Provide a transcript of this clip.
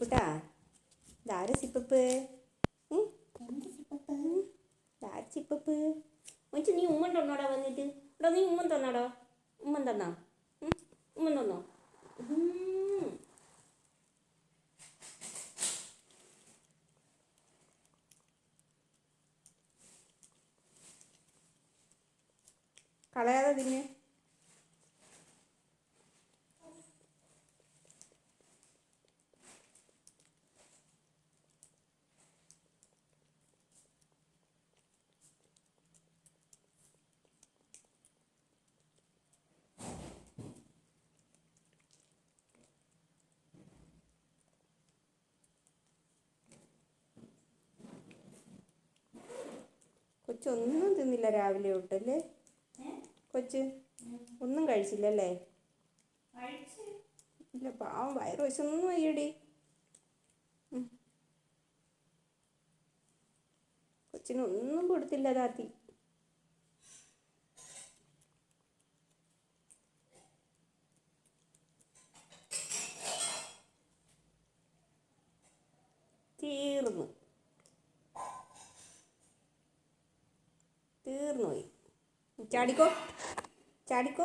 കുട്ടാ ഇതാര sip up? ഇതാര sip up? മച്ച നീ ഉമ്മൻ തന്നോടാ വന്നിട്ട്. എടാ നീ ഉമ്മൻ തന്നാടോ. ഉമ്മൻ തന്നാ? ഉമ്മൻ തന്നോ. കളയാതെ തിന്നെ. കൊച്ചൊന്നും തിന്നില്ല രാവിലെ തൊട്ടല്ലേ? കൊച്ച് ഒന്നും കഴിച്ചില്ലല്ലേ? ഇല്ല പാവം വയറ് വശമൊന്നും വയ്യടി. കൊച്ചിനൊന്നും കൊടുത്തില്ല താത്തി. തീർന്നു. തീർന്നു പോയി ചാടിക്കോ? ചാടിക്കോ?